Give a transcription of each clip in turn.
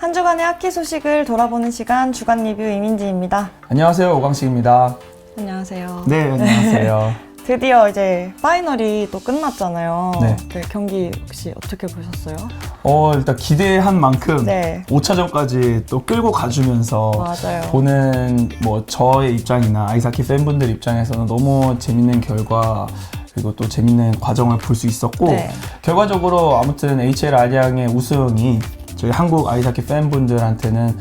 한 주간의 하키 소식을 돌아보는 시간 주간 리뷰 이민지입니다. 안녕하세요 오광식입니다. 안녕하세요. 네 안녕하세요. 드디어 이제 파이널이 또 끝났잖아요. 네. 경기 혹시 어떻게 보셨어요? 어 일단 기대한 만큼 네. 5차전까지 또 끌고 가주면서 맞아요. 보는 뭐 저의 입장이나 아이사키 팬분들 입장에서는 너무 재밌는 결과 그리고 또 재밌는 과정을 볼 수 있었고 네. 결과적으로 아무튼 HL 안양의 우승이 저희 한국 아이사키 팬분들한테는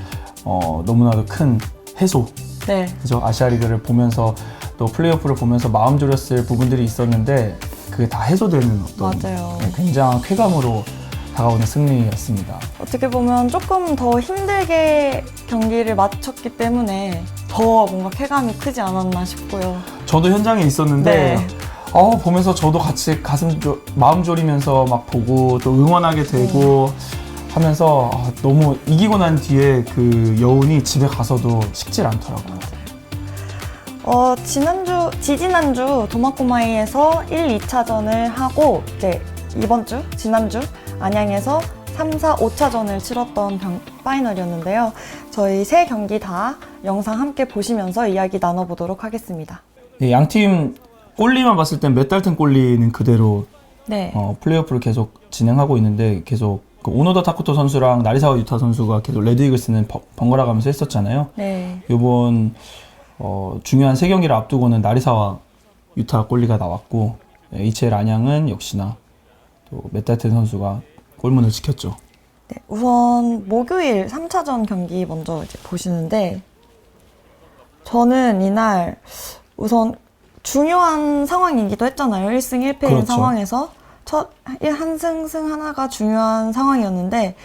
어, 너무나도 큰 해소 네. 그죠 아시아리그를 보면서 또 플레이오프를 보면서 마음 졸였을 부분들이 있었는데 그게 다 해소되는 어떤 맞아요. 네, 굉장한 쾌감으로 다가오는 승리였습니다. 어떻게 보면 조금 더 힘들게 경기를 마쳤기 때문에 더 뭔가 쾌감이 크지 않았나 싶고요. 저도 현장에 있었는데 네. 어, 보면서 저도 같이 가슴 조, 마음 졸이면서 막 보고 또 응원하게 되고 하면서 아, 너무 이기고 난 뒤에 그 여운이 집에 가서도 식질 않더라고요. 어, 지난주, 지지난주 도마코마이에서 1, 2차전을 하고, 이제 이번 주, 지난주, 안양에서 3, 4, 5차전을 치렀던 병- 파이널이었는데요. 저희 세 경기 다 영상 함께 보시면서 이야기 나눠보도록 하겠습니다. 예, 양팀 골리만 봤을 땐 메달튼 골리는 그대로 네. 어, 플레이오프를 계속 진행하고 있는데 계속 그 오노다 타쿠토 선수랑 나리사와 유타 선수가 계속 레드 이글스는 번- 번갈아 가면서 했었잖아요. 네. 이번 어, 중요한 세 경기를 앞두고는 나리사와 유타 골리가 나왔고 예, HL 안양은 역시나 또 메타텐 선수가 골문을 지켰죠. 네, 우선 목요일 3차전 경기 먼저 이제 보시는데 저는 이날 우선 중요한 상황이기도 했잖아요. 1승 1패인 그렇죠. 상황에서 첫 한 승 승 하나가 중요한 상황이었는데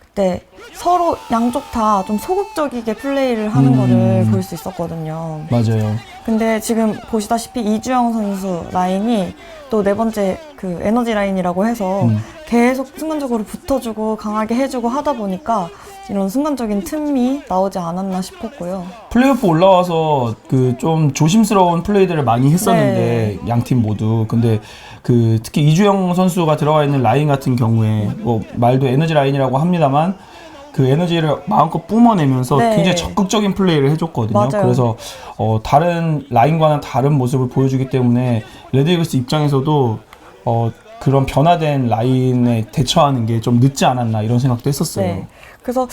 그때 서로 양쪽 다 좀 소극적이게 플레이를 하는 음. 거를 볼 수 있었거든요. 맞아요. 근데 지금 보시다시피 이주영 선수 라인이 또 네 번째 그 에너지 라인이라고 해서 음. 계속 순간적으로 붙어주고 강하게 해주고 하다 보니까 이런 순간적인 틈이 나오지 않았나 싶었고요. 플레이오프 올라와서 그 좀 조심스러운 플레이들을 많이 했었는데 양 팀 모두 근데 그 특히 이주영 선수가 들어가 있는 라인 같은 경우에 뭐 말도 에너지 라인이라고 합니다만 그 에너지를 마음껏 뿜어내면서 네. 굉장히 적극적인 플레이를 해줬거든요. 맞아요. 그래서 어, 다른 라인과는 다른 모습을 보여주기 때문에 레드이글스 입장에서도 어, 그런 변화된 라인에 대처하는 게 좀 늦지 않았나 이런 생각도 했었어요. 네. 그래서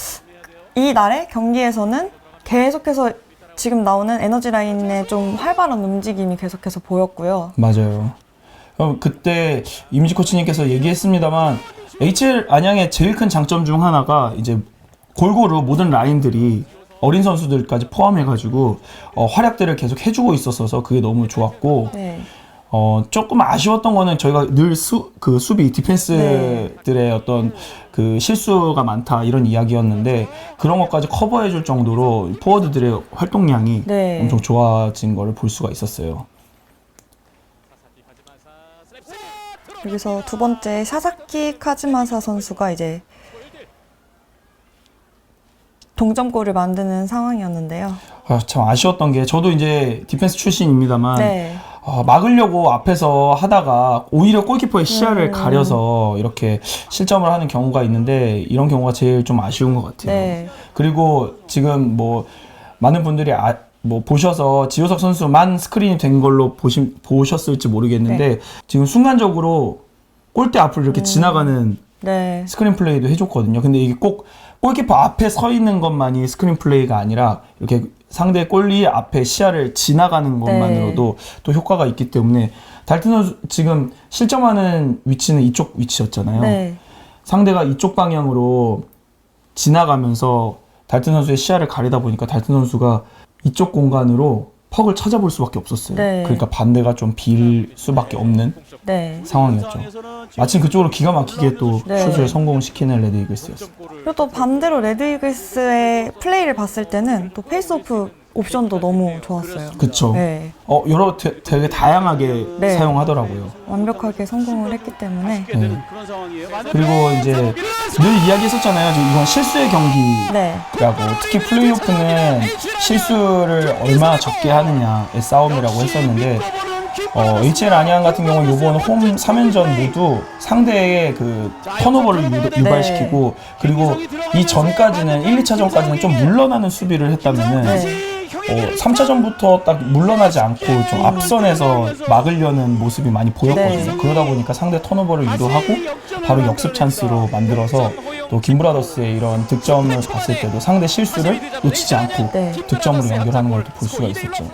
이 날의 경기에서는 계속해서 지금 나오는 에너지 라인의 좀 활발한 움직임이 계속해서 보였고요. 맞아요. 어, 그때 이미지 코치님께서 얘기했습니다만 HL 안양의 제일 큰 장점 중 하나가 이제 골고루 모든 라인들이 어린 선수들까지 포함해가지고 어, 활약들을 계속 해주고 있었어서 그게 너무 좋았고 네. 어, 조금 아쉬웠던 거는 저희가 늘 수, 그 수비 디펜스들의 어떤 그 실수가 많다 이런 이야기였는데 그런 것까지 커버해 줄 정도로 포워드들의 활동량이 네. 엄청 좋아진 거를 볼 수가 있었어요. 여기서 두 번째 사사키 카즈마사 선수가 이제 동점골을 만드는 상황이었는데요. 아, 참 아쉬웠던 게 저도 이제 디펜스 출신입니다만 네. 아, 막으려고 앞에서 하다가 오히려 골키퍼의 시야를 음. 가려서 이렇게 실점을 하는 경우가 있는데 이런 경우가 제일 좀 아쉬운 것 같아요. 네. 그리고 지금 뭐 많은 분들이 아, 뭐 보셔서 지효석 선수만 스크린이 된 걸로 보신, 보셨을지 모르겠는데 네. 지금 순간적으로 골대 앞을 이렇게 지나가는 네. 스크린 플레이도 해줬거든요. 근데 이게 꼭 골키퍼 앞에 서 있는 것만이 스크린 플레이가 아니라 이렇게 상대 골리 앞에 시야를 지나가는 것만으로도 또 효과가 있기 때문에 달튼 선수 지금 실점하는 위치는 이쪽 위치였잖아요. 네. 상대가 이쪽 방향으로 지나가면서 달튼 선수의 시야를 가리다 보니까 달튼 선수가 이쪽 공간으로 퍽을 찾아볼 수밖에 없었어요. 네. 그러니까 반대가 좀 빌 수밖에 없는 네. 상황이었죠. 마침 그쪽으로 기가 막히게 또 네. 슛을 성공시키는 레드 이글스였어요. 그리고 또 반대로 레드 이글스의 플레이를 봤을 때는 또 페이스오프 옵션도 너무 좋았어요. 그쵸. 네. 어, 여러 되, 되게 다양하게 네. 사용하더라고요. 완벽하게 성공을 했기 때문에 네. 그리고 이제 늘 이야기했었잖아요. 지금 이건 실수의 경기라고. 네. 특히 플레이오프는 실수를 얼마나 적게 하느냐의 싸움이라고 했었는데 어, HL 안양 같은 경우 이번 홈 3연전 모두 상대의 그 턴오버를 유- 유발시키고 그리고 이 전까지는 1, 2차전까지는 좀 물러나는 수비를 했다면은 네. 어, 3차전부터 딱 물러나지 않고 좀 앞선에서 막으려는 모습이 많이 보였거든요. 네. 그러다 보니까 상대 턴오버를 유도하고 바로 역습 찬스로 만들어서 또 김브라더스의 이런 득점을 봤을 때도 상대 실수를 놓치지 않고 네. 득점으로 연결하는 걸또볼 수가 있었죠.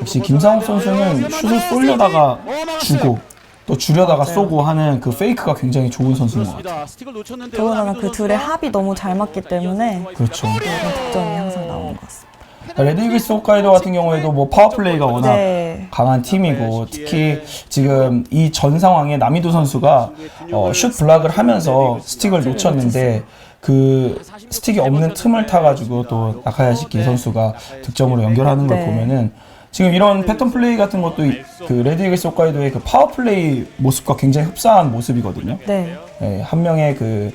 역시 김상욱 선수는 슛을 쏠려다가 주고 또 줄여다가 맞아요. 쏘고 하는 그 페이크가 굉장히 좋은 선수인 것 같아요. 그렇습니다. 스틱을 놓쳤는데 더군다나 그 둘의 합이 너무 잘 맞기 때문에 그렇죠. 이런 득점이 항상 나오는 것 같습니다. 레드이글스 홋카이도 같은 경우에도 뭐 파워플레이가 워낙 네. 강한 팀이고 특히 지금 이 전 상황에 남이도 선수가 어, 슛 블락을 하면서 스틱을 놓쳤는데 그 스틱이 없는 틈을 타가지고 또 나카야시키 선수가 득점으로 연결하는 걸 네. 보면은 지금 이런 패턴 플레이 같은 것도 이- 그 레드 이글스 홋카이도의 그 파워 플레이 모습과 굉장히 흡사한 모습이거든요. 네. 예, 한 명의 그,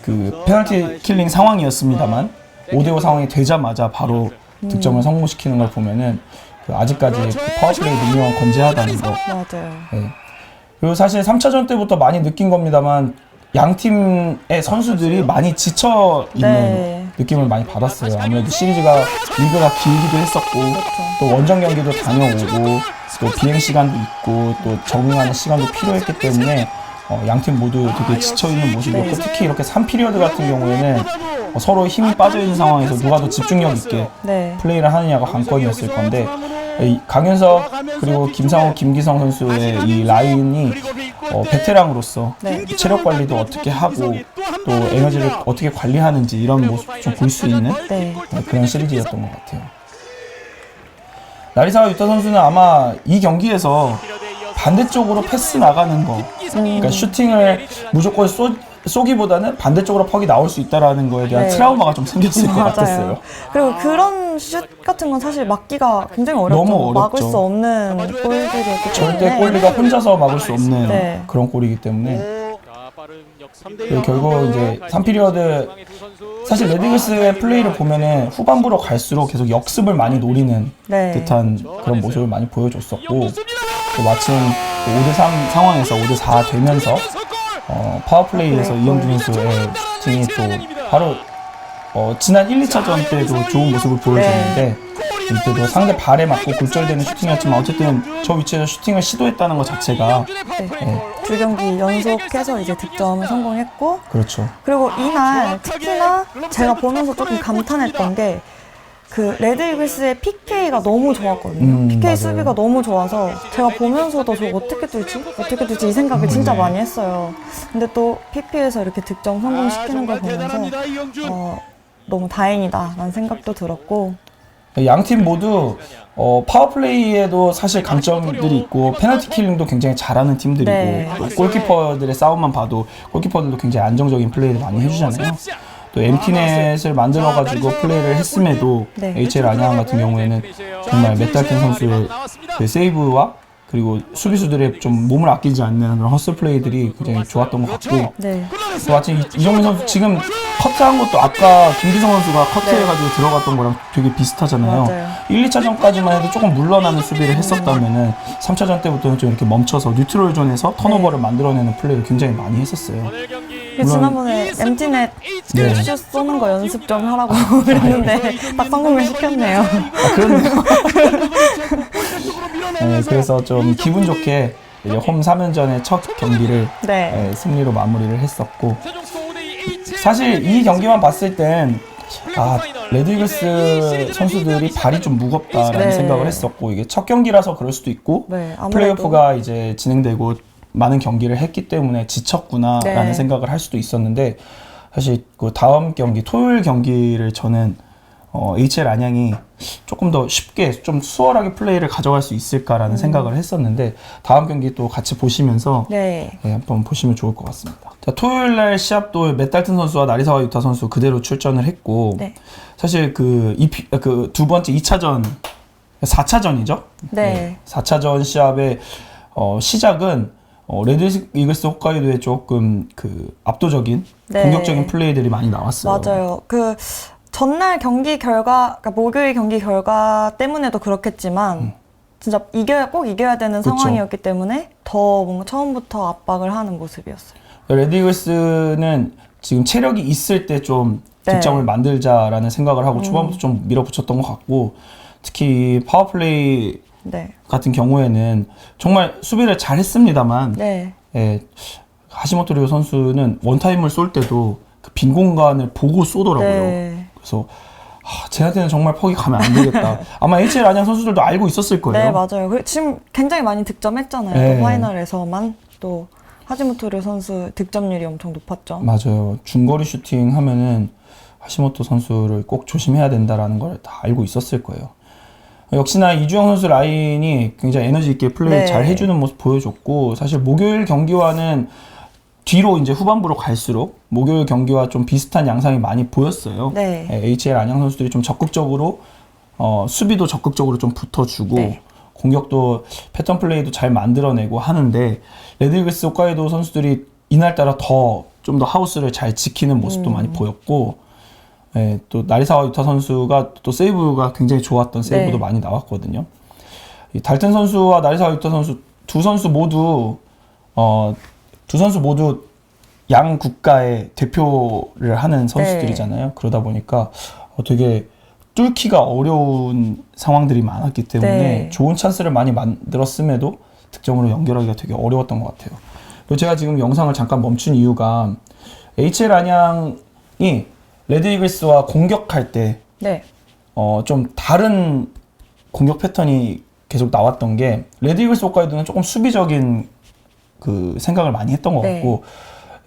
그 페널티 킬링 상황이었습니다만 5대5 상황이 되자마자 바로 득점을 성공시키는 걸 보면은 그 아직까지 그 파워 플레이 능력은 건재하다는 거. 맞아요. 예. 그리고 사실 3차전 때부터 많이 느낀 겁니다만 양 팀의 선수들이 많이 지쳐 있는 네. 느낌을 많이 받았어요. 아무래도 시리즈가 리그가 길기도 했었고 또 원정 경기도 다녀오고 또 비행 시간도 있고 또 적응하는 시간도 필요했기 때문에 어, 양팀 모두 되게 지쳐 있는 모습이었고 네. 특히 이렇게 3피리어드 같은 경우에는 어, 서로 힘이 빠져 있는 상황에서 누가 더 집중력 있게 네. 플레이를 하느냐가 관건이었을 건데 이 강현석 그리고 김상호, 김기성 선수의 이 라인이 어, 베테랑으로서 네. 체력 관리도 어떻게 하고 또 에너지를 어떻게 관리하는지 이런 모습 좀 볼 수 있는 네. 네, 그런 시리즈였던 것 같아요. 나리사와 유타 선수는 아마 이 경기에서 반대쪽으로 패스 나가는 거, 그러니까 슈팅을 무조건 쏘, 쏘기보다는 반대쪽으로 퍽이 나올 수 있다라는 거에 대한 네. 트라우마가 좀 생겼을 것 같았어요. 그리고 그런 슛 같은 건 사실 막기가 굉장히 어렵죠. 너무 막을 어렵죠. 수 없는 골들이었기 절대 때문에. 골리가 혼자서 막을 수 없는 네. 그런 골이기 때문에 대 그리고 결국 이제 3피리어드 사실 레드글스의 플레이를 보면은 후반부로 갈수록 계속 역습을 많이 노리는 네. 듯한 그런 모습을 많이 보여줬었고 또 마침 5대3 상황에서 5대4 되면서 어, 파워플레이에서 네, 이영준 선수의 슈팅이 또 바로 어, 지난 1, 2차전 때도 좋은 모습을 보여줬는데 이때도 상대 발에 맞고 굴절되는 슈팅이었지만 어쨌든 저 위치에서 슈팅을 시도했다는 것 자체가 네. 두 경기 연속해서 이제 득점을 성공했고 그렇죠. 그리고 이날 특히나 제가 보면서 조금 감탄했던 게 그 레드 이글스의 PK가 너무 좋았거든요. 음, PK 맞아요. 수비가 너무 좋아서 제가 보면서도 저거 어떻게 뚫지? 어떻게 뚫지? 이 생각을 진짜 네. 많이 했어요. 근데 또 PP에서 이렇게 득점 성공시키는 걸 보면서. 어, 너무 다행이다 라는 생각도 들었고 양 팀 모두 어, 파워플레이에도 사실 강점들이 있고 페널티 킬링도 굉장히 잘하는 팀들이고 네. 또 골키퍼들의 싸움만 봐도 골키퍼들도 굉장히 안정적인 플레이를 많이 해주잖아요. 또 엠티넷을 만들어가지고 플레이를 했음에도 네. HL 안양 같은 경우에는 정말 메탈켄 선수의 그 세이브와 그리고 수비수들의 좀 몸을 아끼지 않는 그런 허슬 플레이들이 굉장히 좋았던 것 같고 네. 또 마침 이- 이정민 선수 지금 커트한 것도 아까 김기성 선수가 커트해가지고 들어갔던 거랑 되게 비슷하잖아요. 네. 맞아요. 1, 2차전까지만 해도 조금 물러나는 수비를 했었다면은 3차전 때부터는 좀 이렇게 멈춰서 뉴트럴 존에서 턴오버를 만들어내는 플레이를 굉장히 많이 했었어요. 그 지난번에 MT넷 네. 슛 쏘는 거 연습 좀 하라고 그랬는데 딱 성공을 시켰네요. 아, 그렇네요. 네, 그래서 좀 기분 좋게 이제 홈 3연전의 첫 경기를 네. 네, 승리로 마무리를 했었고 사실 이 경기만 봤을 땐 아, 레드이글스 선수들이 발이 좀 무겁다라는 네. 생각을 했었고 이게 첫 경기라서 그럴 수도 있고 네. 플레이오프가 이제 진행되고 많은 경기를 했기 때문에 지쳤구나라는 네. 생각을 할 수도 있었는데 사실 그 다음 경기 토요일 경기를 저는 어, HL 안양이 조금 더 쉽게 좀 수월하게 플레이를 가져갈 수 있을까라는 음. 생각을 했었는데 다음 경기 또 같이 보시면서 네. 네, 한번 보시면 좋을 것 같습니다. 자, 토요일 날 시합도 맷달튼 선수와 나리사와 유타 선수 그대로 출전을 했고 네. 사실 그두 번째 2차전 4차전이죠. 네. 4차전 시합의 어, 시작은 어, 레드 이글스 홋카이도의 조금 그 압도적인 네. 공격적인 플레이들이 많이 나왔어요. 맞아요. 그 전날 경기 결과, 그러니까 목요일 경기 결과 때문에도 그렇겠지만 진짜 이겨야 꼭 이겨야 되는 음. 그쵸. 상황이었기 때문에 더 뭔가 처음부터 압박을 하는 모습이었어요. 레디글스는 지금 체력이 있을 때좀 네. 득점을 만들자라는 생각을 하고 초반부터 좀 밀어붙였던 것 같고 특히 파워플레이 네, 같은 경우에는 정말 수비를 잘했습니다만 네, 예, 하시모토 리오 선수는 원타임을 쏠 때도 그 빈 공간을 보고 쏘더라고요. 네, 그래서 아, 쟤한테는 정말 퍽이 가면 안 되겠다. 아마 HL 안양 선수들도 알고 있었을 거예요. 네 맞아요. 그- 지금 굉장히 많이 득점했잖아요. 네. 또 파이널에서만 또 하지모토리 선수 득점률이 엄청 높았죠. 맞아요. 중거리 슈팅 하면은 하시모토 선수를 꼭 조심해야 된다라는 걸 다 알고 있었을 거예요. 역시나 이주영 선수 라인이 굉장히 에너지 있게 플레이 네. 잘 해주는 모습 보여줬고 사실 목요일 경기와는 뒤로 이제 후반부로 갈수록 목요일 경기와 좀 비슷한 양상이 많이 보였어요. 네. 예, HL 안양 선수들이 좀 적극적으로 어, 수비도 적극적으로 좀 붙어주고 네. 공격도 패턴 플레이도 잘 만들어내고 하는데 레드이글스 홋카이도 선수들이 이날 따라 더 좀 더 하우스를 잘 지키는 모습도 음. 많이 보였고 예, 또 나리사와 유타 선수가 또 세이브가 굉장히 좋았던 세이브도 네. 많이 나왔거든요. 이 달튼 선수와 나리사와 유타 선수 두 선수 모두 어, 두 선수 모두 양 국가의 대표를 하는 선수들이잖아요. 그러다 보니까 어, 되게 뚫기가 어려운 상황들이 많았기 때문에 네. 좋은 찬스를 많이 만들었음에도 득점으로 연결하기가 되게 어려웠던 것 같아요. 그리고 제가 지금 영상을 잠깐 멈춘 이유가 HL 안양이 레드이글스와 공격할 때 네, 어, 좀 다른 공격 패턴이 계속 나왔던 게 레드이글스 홋카이도는 조금 수비적인 그 생각을 많이 했던 것 네. 같고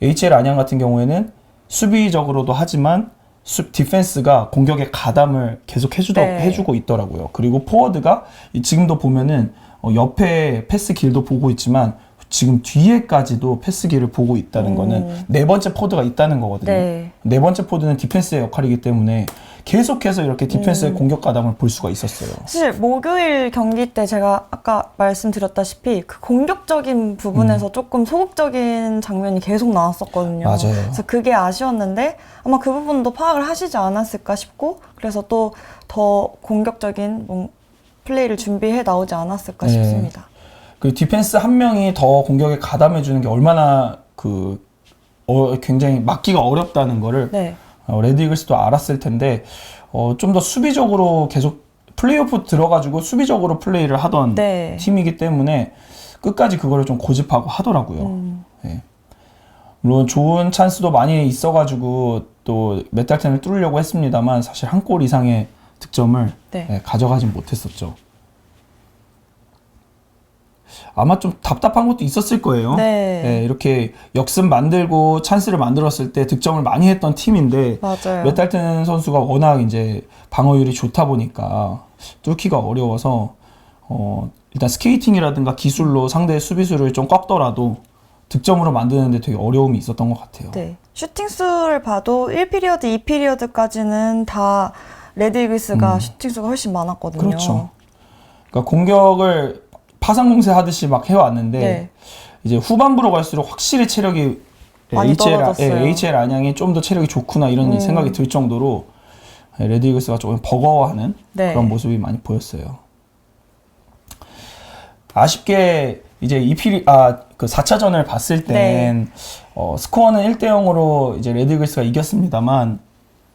HL 안양 같은 경우에는 수비적으로도 하지만 수, 디펜스가 공격에 가담을 계속 해주더, 네. 해주고 있더라고요. 그리고 포워드가 이- 지금도 보면은 어, 옆에 패스 길도 보고 있지만 지금 뒤에까지도 패스 길을 보고 있다는 음. 거는 네 번째 포드가 있다는 거거든요. 네. 네 번째 포드는 디펜스의 역할이기 때문에 계속해서 이렇게 디펜스의 음. 공격 가담을 볼 수가 있었어요. 사실 목요일 경기 때 제가 아까 말씀드렸다시피 그 공격적인 부분에서 조금 소극적인 장면이 계속 나왔었거든요. 음. 맞아요. 그래서 그게 아쉬웠는데 아마 그 부분도 파악을 하시지 않았을까 싶고 그래서 또 더 공격적인 뭐 플레이를 준비해 나오지 않았을까 네. 싶습니다. 그 디펜스 한 명이 더 공격에 가담해 주는 게 얼마나 그 어, 굉장히 막기가 어렵다는 거를 네. 어, 레드 이글스도 알았을 텐데 어, 좀 더 수비적으로 계속 플레이오프 들어가지고 수비적으로 플레이를 하던 네. 팀이기 때문에 끝까지 그거를 좀 고집하고 하더라고요. 음, 예. 물론 좋은 찬스도 많이 있어가지고 또 메탈텐을 뚫으려고 했습니다만 사실 한 골 이상의 득점을 네. 예, 가져가진 못했었죠. 아마 좀 답답한 것도 있었을 거예요. 네. 예, 이렇게 역습 만들고 찬스를 만들었을 때 득점을 많이 했던 팀인데 맞아요. 메탈텐 선수가 워낙 이제 방어율이 좋다 보니까 뚫기가 어려워서 어, 일단 스케이팅이라든가 기술로 상대의 수비수를 좀 꺾더라도 득점으로 만드는데 되게 어려움이 있었던 것 같아요. 네. 슈팅 수를 봐도 1피리어드, 2피리어드까지는 다 레드 이글스가 슈팅 수가 훨씬 많았거든요. 음. 그렇죠. 그러니까 공격을 파상공세 하듯이 막 해왔는데 네. 이제 후반부로 갈수록 확실히 체력이 많이 HL, 떨어졌어요. 예, HL 안양이 좀 더 체력이 좋구나 이런 음. 생각이 들 정도로 예, 레드 이글스가 조금 버거워하는 네. 그런 모습이 많이 보였어요. 아쉽게 이제 이필 아그 4차전을 봤을 땐 네. 어, 스코어는 1대 0으로 이제 레드 이글스가 이겼습니다만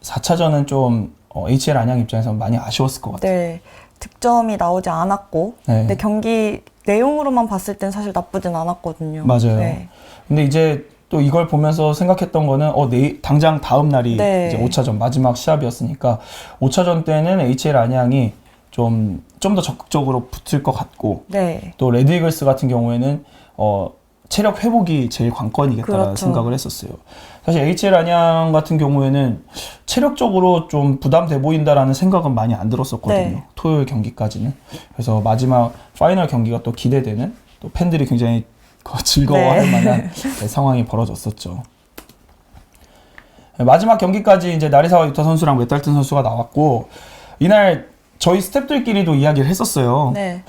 4차전은 좀 어, HL 안양 입장에서 많이 아쉬웠을 것 같아요. 네. 득점이 나오지 않았고 네. 근데 경기 내용으로만 봤을 땐 사실 나쁘진 않았거든요. 맞아요. 네. 근데 이제 또 이걸 보면서 생각했던 거는 어 내일 당장 다음 날이 네. 이제 5차전 마지막 시합이었으니까 5차전 때는 HL 안양이 좀 좀 더 적극적으로 붙을 것 같고 네. 또 레드 이글스 같은 경우에는 어 체력 회복이 제일 관건이겠다라는 그렇죠. 생각을 했었어요. 사실 HL 안양 같은 경우에는 체력적으로 좀 부담돼 보인다라는 생각은 많이 안 들었었거든요. 네. 토요일 경기까지는. 그래서 마지막 파이널 경기가 또 기대되는 또 팬들이 굉장히 즐거워할 네. 만한 네, 상황이 벌어졌었죠. 네, 마지막 경기까지 이제 나리사와 유타 선수랑 웨달튼 선수가 나왔고 이날 저희 스탭들끼리도 이야기를 했었어요. 네.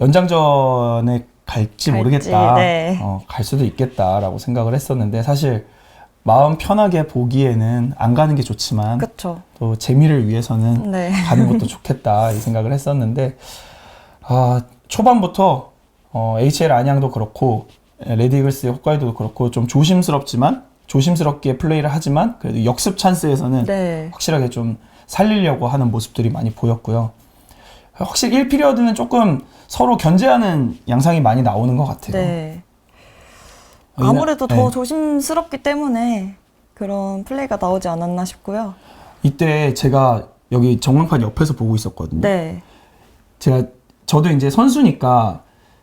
연장전에 갈지 갈지, 모르겠다. 네. 어, 갈 수도 있겠다라고 생각을 했었는데 사실 마음 편하게 보기에는 안 가는 게 좋지만 그쵸. 또 재미를 위해서는 네. 가는 것도 좋겠다 이 생각을 했었는데 아 초반부터 어, HL 안양도 그렇고 레디글스 홋카이도도 그렇고 좀 조심스럽지만 조심스럽게 플레이를 하지만 그래도 역습 찬스에서는 네. 확실하게 좀 살리려고 하는 모습들이 많이 보였고요. 확실히 1피리어드는 조금 서로 견제하는 양상이 많이 나오는 것 같아요. 네. 아무래도 더 네. 조심스럽기 때문에 그런 플레이가 나오지 않았나 싶고요. 이때 제가 여기 전광판 옆에서 보고 있었거든요. 네. 제가 저도 이제 선수니까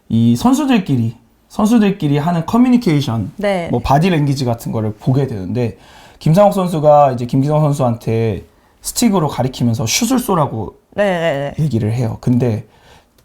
이 선수들끼리 선수들끼리 하는 커뮤니케이션 네. 뭐 바디 랭귀지 같은 거를 보게 되는데 김상욱 선수가 이제 김기성 선수한테 스틱으로 가리키면서 슛을 쏘라고 네, 네, 네. 얘기를 해요. 근데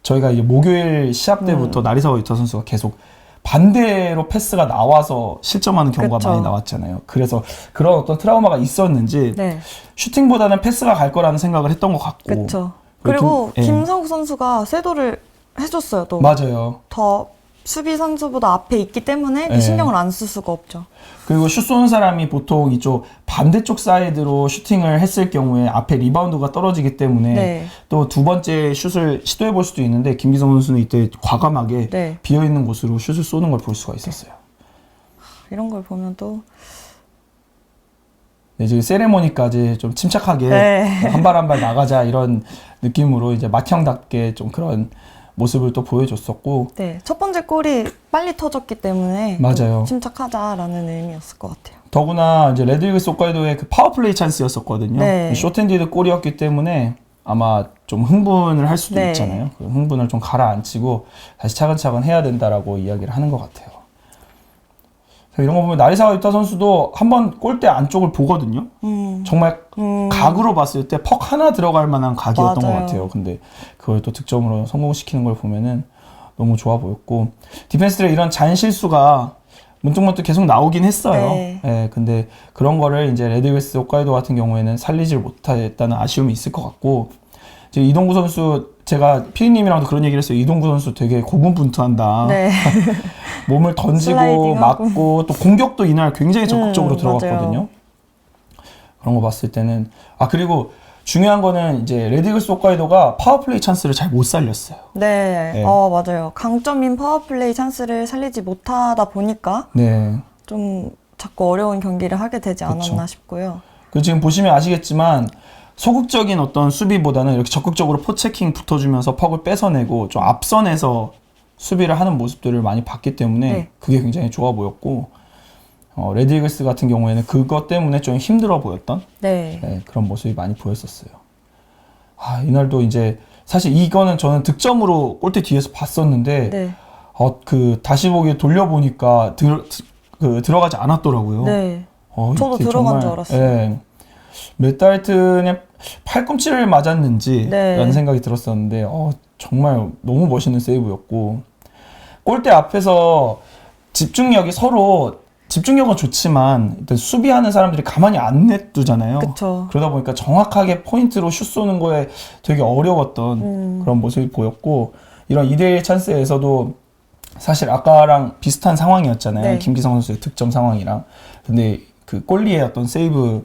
저희가 이제 목요일 시합 음. 때부터 나리사와 유타 선수가 계속 반대로 패스가 나와서 실점하는 경우가 그쵸. 많이 나왔잖아요. 그래서 그런 어떤 트라우마가 있었는지 네. 슈팅보다는 패스가 갈 거라는 생각을 했던 것 같고. 그쵸. 그리고 그리고 좀- 예. 김성욱 선수가 쇄도를 해줬어요. 또. 맞아요. 더 수비 선수보다 앞에 있기 때문에 그 네. 신경을 안 쓸 수가 없죠. 그리고 슛 쏘는 사람이 보통 이쪽 반대쪽 사이드로 슈팅을 했을 경우에 앞에 리바운드가 떨어지기 때문에 네. 또두 번째 슛을 시도해 볼 수도 있는데 김기성 선수는 이때 과감하게 네. 비어 있는 곳으로 슛을 쏘는 걸 볼 수가 있었어요. 이런 걸 보면 또. 네, 지금 세레모니까지 좀 침착하게 네. 한 발 한 발 나가자 이런 느낌으로 이제 맏형답게 좀 그런 모습을 또 보여줬었고 네. 첫 번째 골이 빨리 터졌기 때문에. 맞아요. 또 침착하자라는 의미였을 것 같아요. 더구나 이제 레드위그스 홋카이도의 그 파워플레이 찬스였었거든요. 네. 쇼텐디드 골이었기 때문에 아마 좀 흥분을 할 수도 네. 있잖아요. 그 흥분을 좀 가라앉히고 다시 차근차근 해야 된다라고 이야기를 하는 것 같아요. 이런 거 보면 나리사와 유타 선수도 한번 골대 안쪽을 보거든요. 음. 정말 음. 각으로 봤을 때 퍽 하나 들어갈 만한 각이었던 것 맞아요. 같아요. 근데 그걸 또 득점으로 성공시키는 걸 보면은 너무 좋아 보였고 디펜스들의 이런 잔 실수가 문득문득 계속 나오긴 했어요. 네. 예, 근데 그런 거를 이제 레드웨스 홋카이도 같은 경우에는 살리질 못했다는 아쉬움이 있을 것 같고 이제 이동구 선수 제가 피디님이랑도 그런 얘기를 했어요. 이동구 선수 되게 고군분투한다. 네. 몸을 던지고. 맞고 또 공격도 이날 굉장히 적극적으로 음, 들어갔거든요. 맞아요. 그런 거 봤을 때는 아 그리고 중요한 거는 이제 레디글스 홋카이도가 파워플레이 찬스를 잘 못 살렸어요. 네. 네. 어, 맞아요. 강점인 파워플레이 찬스를 살리지 못하다 보니까 네. 좀 자꾸 어려운 경기를 하게 되지 그쵸. 않았나 싶고요. 그 지금 보시면 아시겠지만 소극적인 어떤 수비보다는 이렇게 적극적으로 포체킹 붙어주면서 퍽을 뺏어내고 좀 앞선에서 수비를 하는 모습들을 많이 봤기 때문에 네. 그게 굉장히 좋아 보였고 어, 레디글스 같은 경우에는 그것 때문에 좀 힘들어 보였던 네. 네, 그런 모습이 많이 보였었어요. 아, 이날도 이제 사실 이거는 저는 득점으로 골대 뒤에서 봤었는데 네. 어, 그 다시 보기 돌려보니까 들, 그 들어가지 않았더라고요. 네. 어, 저도 들어간 줄 알았어요. 예, 메달튼의 팔꿈치를 맞았는지 네. 라는 생각이 들었었는데 어, 정말 너무 멋있는 세이브였고 골대 앞에서 집중력이 서로 집중력은 좋지만 일단 수비하는 사람들이 가만히 안 냅두잖아요. 그쵸. 그러다 보니까 정확하게 포인트로 슛 쏘는 거에 되게 어려웠던 음. 그런 모습이 보였고 이런 2대1 찬스에서도 사실 아까랑 비슷한 상황이었잖아요. 네. 김기성 선수의 득점 상황이랑. 근데 그 골리의 어떤 세이브가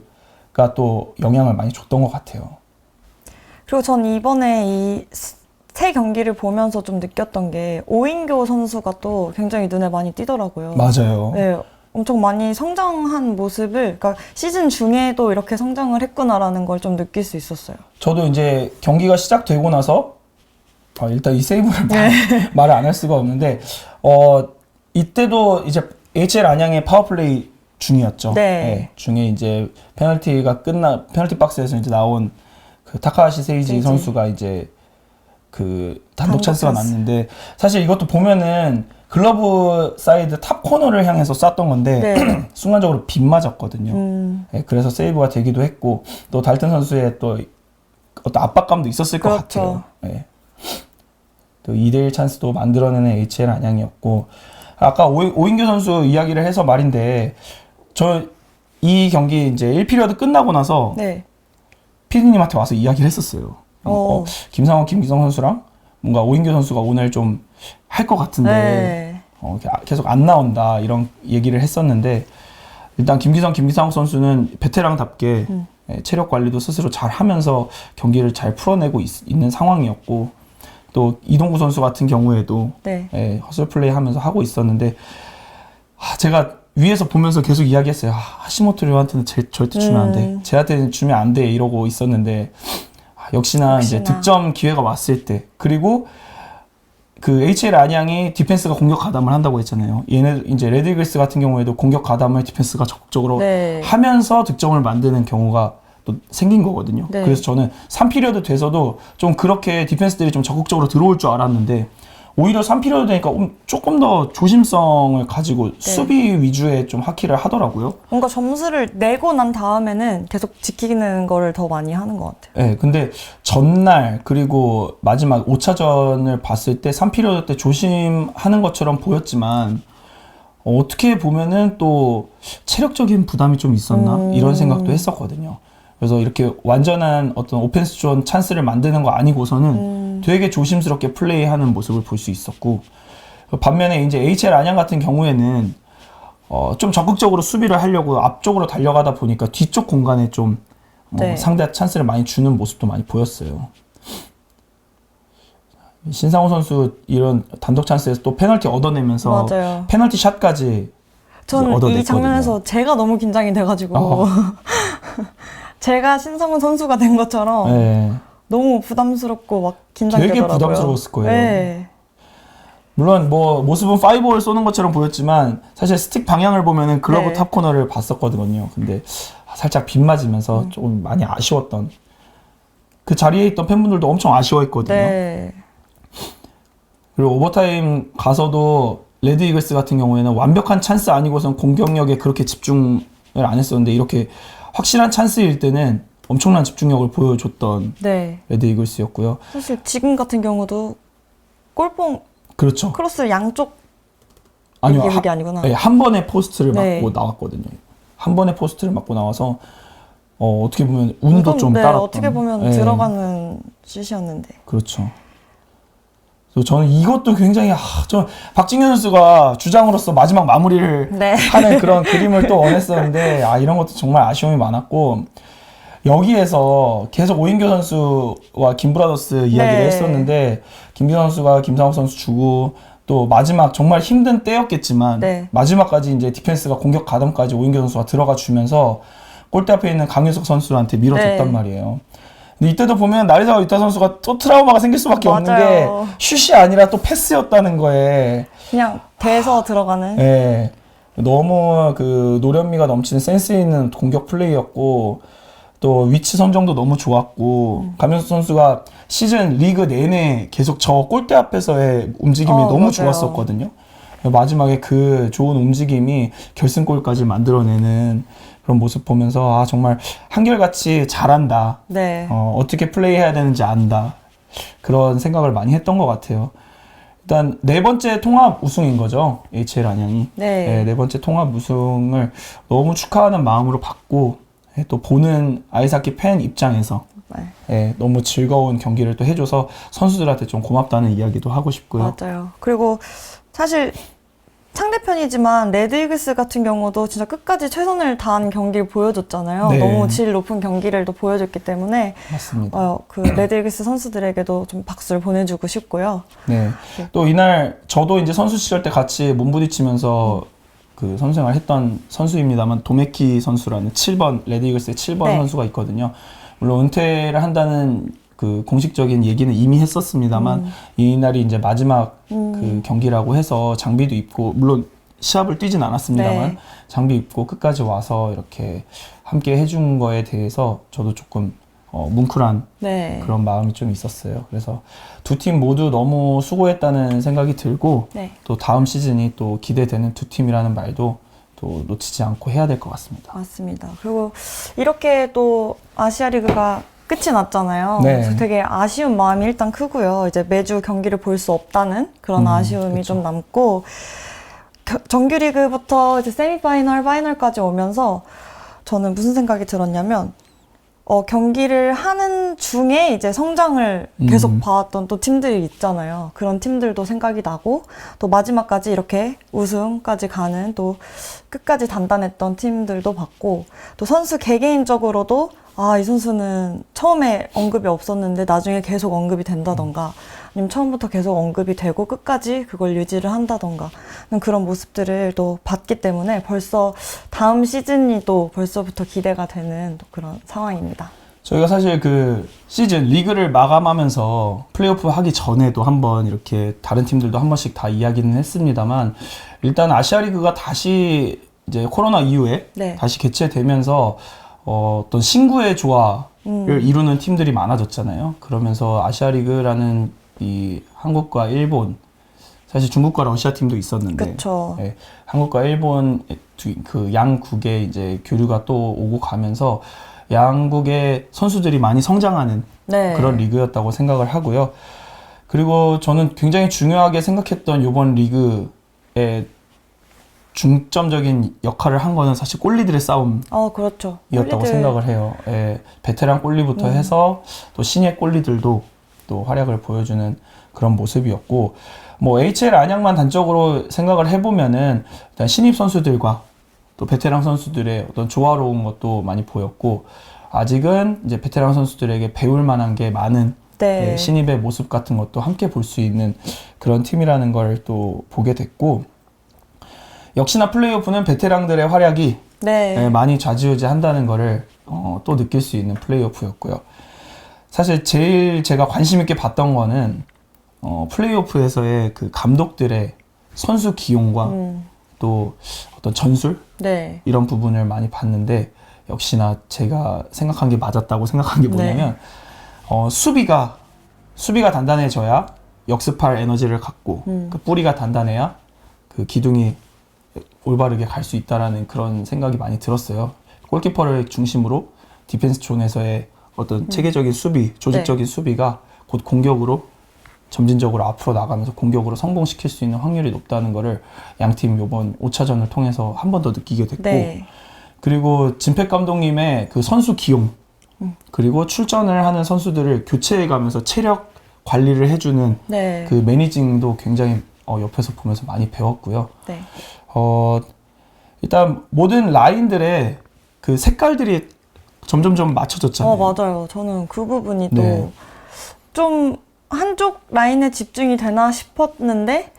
또 영향을 많이 줬던 것 같아요. 그리고 전 이번에 이 세 경기를 보면서 좀 느꼈던 게 오인교 선수가 또 굉장히 눈에 많이 띄더라고요. 맞아요. 네. 엄청 많이 성장한 모습을, 그러니까 시즌 중에도 이렇게 성장을 했구나라는 걸 좀 느낄 수 있었어요. 저도 이제 경기가 시작되고 나서 어, 일단 이 세이브를 네. 말, 을 안 할 수가 없는데 어 이때도 이제 HL 안양의 파워플레이 중이었죠. 네. 중에 이제 페널티가 끝나 페널티 박스에서 이제 나온 그 타카하시 세이지 세이지. 선수가 이제 그 단독 단독 찬스가 찬스. 났는데 사실 이것도 보면은 글러브 사이드 탑 코너를 향해서 쐈던 건데 네. 순간적으로 빗 맞았거든요. 음, 예, 그래서 세이브가 되기도 했고 또 달튼 선수의 또 어떤 압박감도 있었을 것 그렇죠. 같아요. 예. 또 2대1 찬스도 만들어내는 HL 안양이었고 아까 오, 오인규 선수 이야기를 해서 말인데 저 이 경기 이제 1피리어드 끝나고 나서 네. 피디님한테 와서 이야기를 했었어요. 어. 어, 김상호, 김기성 선수랑 뭔가 오인규 선수가 오늘 좀 할 것 같은데 네. 어, 이렇게 아- 계속 안 나온다 이런 얘기를 했었는데 일단 김기성, 김기상욱 선수는 베테랑답게 음. 예, 체력 관리도 스스로 잘 하면서 경기를 잘 풀어내고 있, 는 상황이었고 또 이동구 선수 같은 경우에도 네. 예, 허슬 플레이 하면서 하고 있었는데 아, 제가 위에서 보면서 계속 이야기했어요. 아, 하시모토류한테는 제- 절대 주면 안 돼. 음. 쟤한테는 주면 안 돼. 이러고 있었는데 아, 역시나, 이제 역시나. 득점 기회가 왔을 때 그리고 그 HL 안양이 디펜스가 공격 가담을 한다고 했잖아요. 얘네 이제 레드이글스 같은 경우에도 공격 가담을 디펜스가 적극적으로 네. 하면서 득점을 만드는 경우가 또 생긴 거거든요. 네. 그래서 저는 3피리어드 돼서도 좀 그렇게 디펜스들이 좀 적극적으로 들어올 줄 알았는데 오히려 3피리어드 되니까 음, 조금 더 조심성을 가지고 네. 수비 위주의 좀 하키를 하더라고요. 뭔가 점수를 내고 난 다음에는 계속 지키는 거를 더 많이 하는 것 같아요. 네, 근데 전날 그리고 마지막 5차전을 봤을 때 3피리어드 때 조심하는 것처럼 보였지만 어, 어떻게 보면은 또 체력적인 부담이 좀 있었나 음. 이런 생각도 했었거든요. 그래서 이렇게 완전한 어떤 오펜스 존 찬스를 만드는 거 아니고서는 음. 되게 조심스럽게 플레이하는 모습을 볼 수 있었고 반면에 이제 HL 안양 같은 경우에는 어, 좀 적극적으로 수비를 하려고 앞쪽으로 달려가다 보니까 뒤쪽 공간에 좀 어, 네. 상대 찬스를 많이 주는 모습도 많이 보였어요. 신상호 선수 이런 단독 찬스에서 또 페널티 얻어내면서 맞아요. 페널티 샷까지 전이 얻어냈거든요. 장면에서 제가 너무 긴장이 돼가지고 어. 제가 신성훈 선수가 된 것처럼 네. 너무 부담스럽고 막 긴장되더라고요. 되게 부담스러웠을 거예요. 네. 물론 뭐 모습은 파이볼 쏘는 것처럼 보였지만 사실 스틱 방향을 보면은 글러브 네. 탑 코너를 봤었거든요. 근데 살짝 빗 맞으면서 음. 조금 많이 아쉬웠던 그 자리에 있던 팬분들도 엄청 아쉬워했거든요. 네. 그리고 오버타임 가서도 레드 이글스 같은 경우에는 완벽한 찬스 아니고선 공격력에 그렇게 집중을 안 했었는데 이렇게 확실한 찬스일 때는 엄청난 집중력을 보여줬던 네. 레드 이글스였고요. 사실 지금 같은 경우도 골봉 그렇죠. 크로스 양쪽 아니요, 이게 하- 아니구나. 네, 한 번에 포스트를 네. 맞고 나왔거든요. 한 번에 포스트를 맞고 나와서 어, 어떻게 보면 운도 좀 네, 따랐던. 어떻게 보면 네, 들어가는 슛이었는데. 그렇죠. 그래서 저는 이것도 굉장히 아, 저 박진현 선수가 주장으로서 마지막 마무리를 네. 하는 그런 그림을 또 원했었는데 아 이런 것도 정말 아쉬움이 많았고 여기에서 계속 오인교 선수와 김브라더스 이야기를 네. 했었는데 김규 선수가 김상욱 선수 주고 또 마지막 정말 힘든 때였겠지만 네. 마지막까지 이제 디펜스가 공격 가담까지 오인교 선수가 들어가 주면서 골대 앞에 있는 강윤석 선수한테 밀어줬단 네. 말이에요. 근데 이때도 보면 나리사와 유타 선수가 또 트라우마가 생길 수밖에 없는 게 맞아요. 슛이 아니라 또 패스였다는 거에 그냥 돼서 들어가는. 예. 너무 그 노련미가 넘치는 센스 있는 공격 플레이였고 또 위치 선정도 너무 좋았고 음. 감현수 선수가 시즌 리그 내내 계속 저 골대 앞에서의 움직임이 어, 너무 맞아요. 좋았었거든요. 마지막에 그 좋은 움직임이 결승골까지 만들어내는 그런 모습 보면서 아 정말 한결같이 잘한다. 네. 어, 어떻게 플레이해야 되는지 안다. 그런 생각을 많이 했던 것 같아요. 일단 네 번째 통합 우승인 거죠. HL 안양이. 네. 네, 네 번째 통합 우승을 너무 축하하는 마음으로 받고 예, 또 보는 아이스하키 팬 입장에서 네. 예, 너무 즐거운 경기를 또 해줘서 선수들한테 좀 고맙다는 이야기도 하고 싶고요. 맞아요. 그리고 사실 상대편이지만 레드 이글스 같은 경우도 진짜 끝까지 최선을 다한 경기를 보여줬잖아요. 네. 너무 질 높은 경기를 또 보여줬기 때문에 맞습니다. 어, 그 레드 이글스 선수들에게도 좀 박수를 보내주고 싶고요. 네. 또 이날 저도 이제 선수 시절 때 같이 몸부딪히면서 그 선생을 했던 선수입니다만 도메키 선수라는 7번 레드이글스의 7번 네. 선수가 있거든요. 물론 은퇴를 한다는 그 공식적인 얘기는 이미 했었습니다만 이날이 이제 마지막 음. 그 경기라고 해서 장비도 입고 물론 시합을 뛰진 않았습니다만 네. 장비 입고 끝까지 와서 이렇게 함께 해준 거에 대해서 저도 조금 어, 뭉클한 네. 그런 마음이 좀 있었어요. 그래서 두 팀 모두 너무 수고했다는 생각이 들고 네. 또 다음 시즌이 또 기대되는 두 팀이라는 말도 또 놓치지 않고 해야 될 것 같습니다. 맞습니다. 그리고 이렇게 또 아시아 리그가 끝이 났잖아요. 네. 그래서 되게 아쉬운 마음이 일단 크고요. 이제 매주 경기를 볼 수 없다는 그런 음, 아쉬움이 그쵸. 좀 남고 겨- 정규 리그부터 이제 세미파이널, 파이널까지 오면서 저는 무슨 생각이 들었냐면 어, 경기를 하는 중에 이제 성장을 계속 음. 봐왔던 또 팀들이 있잖아요. 그런 팀들도 생각이 나고 또 마지막까지 이렇게 우승까지 가는 또 끝까지 단단했던 팀들도 봤고 또 선수 개개인적으로도 아, 이 선수는 처음에 언급이 없었는데 나중에 계속 언급이 된다던가 아니면 처음부터 계속 언급이 되고 끝까지 그걸 유지를 한다던가 그런 모습들을 또 봤기 때문에 벌써 다음 시즌이 또 벌써부터 기대가 되는 또 그런 상황입니다. 저희가 사실 그 시즌 리그를 마감하면서 플레이오프 하기 전에도 한번 이렇게 다른 팀들도 한 번씩 다 이야기는 했습니다만 일단 아시아 리그가 다시 이제 코로나 이후에 네. 다시 개최되면서 어, 어떤 신구의 조화를 음. 이루는 팀들이 많아졌잖아요. 그러면서 아시아 리그라는 이 한국과 일본 사실 중국과 러시아 팀도 있었는데. 예, 한국과 일본 그 양국의 이제 교류가 또 오고 가면서 양국의 선수들이 많이 성장하는 네. 그런 리그였다고 생각을 하고요. 그리고 저는 굉장히 중요하게 생각했던 이번 리그의 중점적인 역할을 한 거는 사실 골리들의 싸움이었다고 어, 그렇죠. 생각을 해요. 예, 베테랑 골리부터 음. 해서 또 신예 골리들도 또 활약을 보여주는 그런 모습이었고 뭐 HL 안양만 단적으로 생각을 해보면은 일단 신입 선수들과 또 베테랑 선수들의 어떤 조화로운 것도 많이 보였고 아직은 이제 베테랑 선수들에게 배울 만한 게 많은 네. 예, 신입의 모습 같은 것도 함께 볼 수 있는 그런 팀이라는 걸 또 보게 됐고 역시나 플레이오프는 베테랑들의 활약이 네. 예, 많이 좌지우지한다는 거를 어, 또 느낄 수 있는 플레이오프였고요. 사실 제일 제가 관심 있게 봤던 거는 어, 플레이오프에서의 그 감독들의 선수 기용과 음, 또 어떤 전술 네. 이런 부분을 많이 봤는데 역시나 제가 생각한 게 맞았다고 생각한 게 네. 뭐냐면 어, 수비가 수비가 단단해져야 역습할 에너지를 갖고 음. 그 뿌리가 단단해야 그 기둥이 올바르게 갈 수 있다라는 그런 생각이 많이 들었어요. 골키퍼를 중심으로 디펜스 존에서의 어떤 체계적인 수비, 조직적인 수비가 곧 공격으로 점진적으로 앞으로 나가면서 공격으로 성공시킬 수 있는 확률이 높다는 거를 양팀 요번 5차전을 통해서 한 번 더 느끼게 됐고 네. 그리고 진팩 감독님의 그 선수 기용 그리고 출전을 하는 선수들을 교체해 가면서 체력 관리를 해주는 네. 그 매니징도 굉장히 어, 옆에서 보면서 많이 배웠고요. 네. 어, 일단 모든 라인들의 그 색깔들이 점점점 맞춰졌잖아요. 어, 맞아요. 저는 그 부분이 또 네. 좀 한쪽 라인에 집중이 되나 싶었는데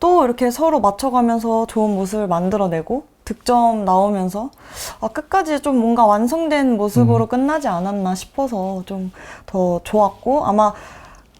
또 이렇게 서로 맞춰가면서 좋은 모습을 만들어내고 득점 나오면서 아, 끝까지 좀 뭔가 완성된 음. 모습으로 끝나지 않았나 싶어서 좀 더 좋았고 아마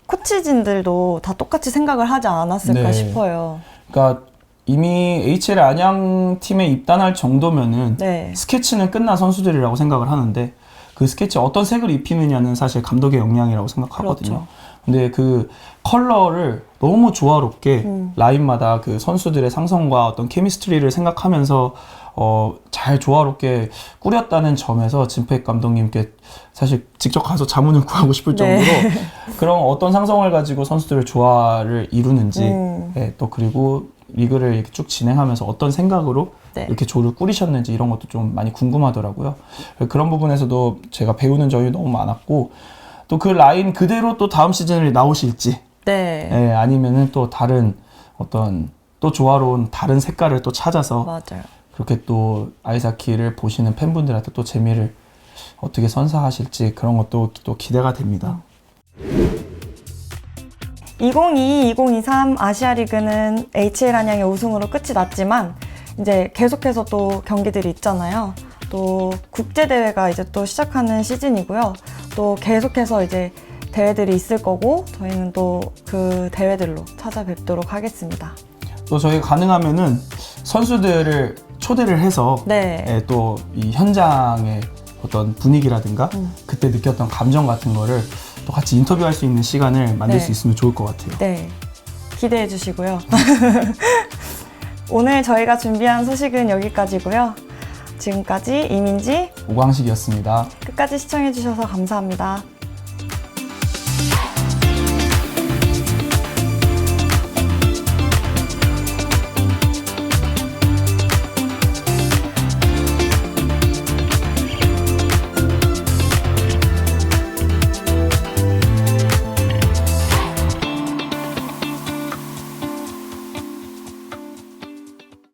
코치진들도 다 똑같이 생각을 하지 않았을까 네. 싶어요. 그러니까 이미 HL 안양 팀에 입단할 정도면은 네. 스케치는 끝난 선수들이라고 생각을 하는데 그 스케치 어떤 색을 입히느냐는 사실 감독의 역량이라고 생각하거든요. 그렇죠. 근데 그 컬러를 너무 조화롭게 음. 라인마다 그 선수들의 상성과 어떤 케미스트리를 생각하면서 어, 잘 조화롭게 꾸렸다는 점에서 진팩 감독님께 사실 직접 가서 자문을 구하고 싶을 네. 정도로 그런 어떤 상성을 가지고 선수들의 조화를 이루는지 음. 예, 또 그리고 리그를 이렇게 쭉 진행하면서 어떤 생각으로 네. 이렇게 조를 꾸리셨는지 이런 것도 좀 많이 궁금하더라고요. 그런 부분에서도 제가 배우는 점이 너무 많았고 또 그 라인 그대로 또 다음 시즌을 나오실지 네. 예, 아니면은 또 다른 어떤 또 조화로운 다른 색깔을 또 찾아서 맞아요. 그렇게 또 아이스하키를 보시는 팬분들한테 또 재미를 어떻게 선사하실지 그런 것도 또 기대가 됩니다. 2022-2023 아시아 리그는 HL 안양의 우승으로 끝이 났지만 이제 계속해서 또 경기들이 있잖아요. 또 국제 대회가 이제 또 시작하는 시즌이고요. 또 계속해서 이제 대회들이 있을 거고 저희는 또 그 대회들로 찾아뵙도록 하겠습니다. 또 저희 가능하면은 선수들을 초대를 해서 네. 예, 또이 현장의 어떤 분위기라든가 음. 그때 느꼈던 감정 같은 거를 또 같이 인터뷰할 수 있는 시간을 만들 네. 수 있으면 좋을 것 같아요. 네. 기대해 주시고요. 오늘 저희가 준비한 소식은 여기까지고요. 지금까지 이민지 오광식이었습니다. 끝까지 시청해 주셔서 감사합니다.